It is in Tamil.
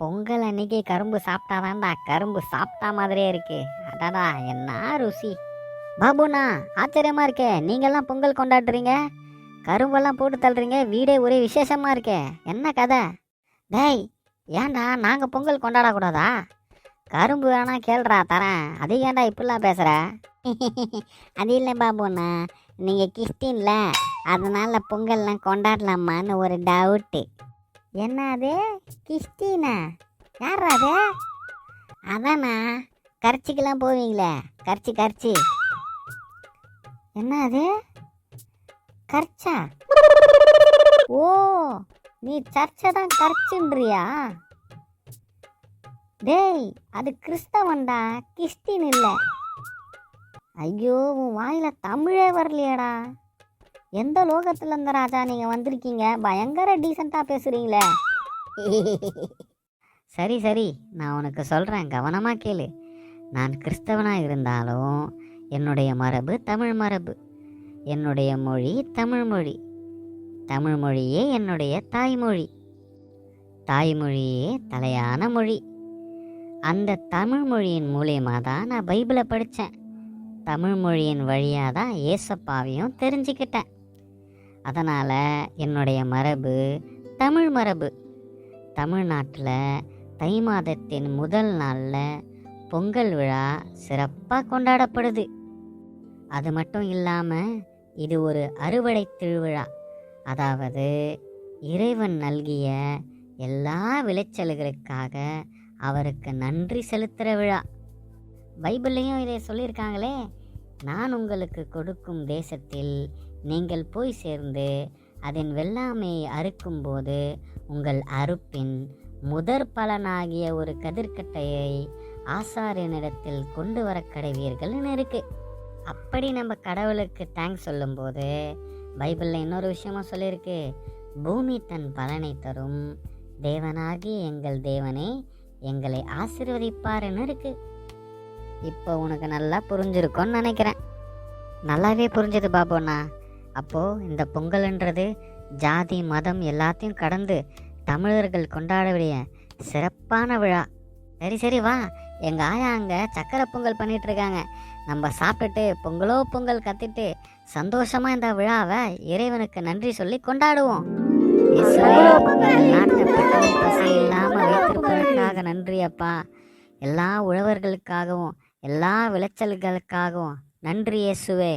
பொங்கல் அன்னைக்கு கரும்பு சாப்பிட்டாதான்டா கரும்பு சாப்பிட்டா மாதிரியே இருக்கு. அடடா என்ன ருசி. பாபுண்ணா ஆச்சரியமா இருக்கே நீங்கெல்லாம் பொங்கல் கொண்டாடுறீங்க? கரும்பெல்லாம் போட்டு தள்ளுறீங்க. வீடே ஒரே விசேஷமா இருக்கே. என்ன கதை? டேய் ஏன்டா நாங்கள் பொங்கல் கொண்டாடக்கூடாதா? கரும்பு வேணா கேள்றா தரேன். அது ஏன்டா இப்படிலாம் பேசுகிற அது இல்லை பாபுண்ணா நீங்கள் கிறிஸ்டின்ல அதனால பொங்கல்லாம் கொண்டாடலாமான்னு ஒரு டவுட்டு என்ன அது கிறிஸ்டினா? யார் அது? அதாண்ணா கர்ச்சிக்கெல்லாம் போவீங்களே? கர்ச்சி கரைச்சி. என்ன அது கர்ச்சா? ஓ நீ சர்ச்சை தான் கர்ச்சுன்றியா? டேய் அது கிறிஸ்தவன்டா கிறிஸ்டின் இல்லை. ஐயோ உன் வாயில தமிழே வரலையேடா. எந்த லோகத்துல இருந்த ராஜா நீங்க வந்திருக்கீங்க? பயங்கர டீசெண்டா பேசுறீங்களே. சரி சரி. நான் உனக்கு சொல்றேன். கவனமா கேளு. நான் கிறிஸ்தவனா இருந்தாலும் என்னுடைய மரபு தமிழ் மரபு. என்னுடைய மொழி தமிழ் மொழி. தமிழ் மொழியே என்னுடைய தாய்மொழி. தாய்மொழியே தலையான மொழி. அந்த தமிழ் மொழியின் மூலியமாக தான் நான் பைபிளை படித்தேன் தமிழ் மொழியின் வழியாக தான் ஏசப்பாவையும் தெரிஞ்சுக்கிட்டேன். அதனால் என்னுடைய மரபு தமிழ் மரபு. தமிழ்நாட்டில் தை மாதத்தின் முதல் நாளில் பொங்கல் விழா சிறப்பாக கொண்டாடப்படுது. அது மட்டும் இல்லாமல் இது ஒரு அறுவடை திருவிழா. அதாவது இறைவன் நல்கிய எல்லா விளைச்சல்களுக்காக அவருக்கு நன்றி செலுத்துகிற விழா. பைபிள்லையும் இதை சொல்லியிருக்காங்களே நான் உங்களுக்கு கொடுக்கும் தேசத்தில் நீங்கள் போய் சேர்ந்து அதன் வெள்ளாமையை அறுக்கும்போது உங்கள் அறுப்பின் முதற் பலனாகிய ஒரு கதிர்கட்டையை ஆசாரியனிடத்தில் கொண்டு வர கடைவீர்கள்னு இருக்கு. அப்படி நம்ம கடவுளுக்கு தேங்க்ஸ் சொல்லும்போது பைபிளில் இன்னொரு விஷயமா சொல்லியிருக்கு. பூமி தன் பலனை தரும் தேவனாகி எங்கள் தேவனே எங்களை ஆசீர்வதிப்பாருன்னு இருக்கு. இப்போ உனக்கு நல்லா புரிஞ்சிருக்கும்னு நினைக்கிறேன். நல்லாவே புரிஞ்சது பாபோண்ணா அப்போது இந்த பொங்கல்ன்றது ஜாதி மதம் எல்லாத்தையும் கடந்து தமிழர்கள் கொண்டாடக்கூடிய சிறப்பான விழா. சரி சரி வா. எங்கள் ஆயா அங்கே சக்கரை பொங்கல் பண்ணிகிட்ருக்காங்க நம்ம சாப்பிட்டுட்டு பொங்கலோ பொங்கல் கத்திட்டு சந்தோஷமாக இந்த விழாவை இறைவனுக்கு நன்றி சொல்லி கொண்டாடுவோம். நாட்டை பசி இல்லாமல் வைத்திருப்பதற்காக நன்றி அப்பா. எல்லா உழவர்களுக்காகவும் எல்லா விளைச்சல்களுக்காகவும். நன்றி இயேசுவே.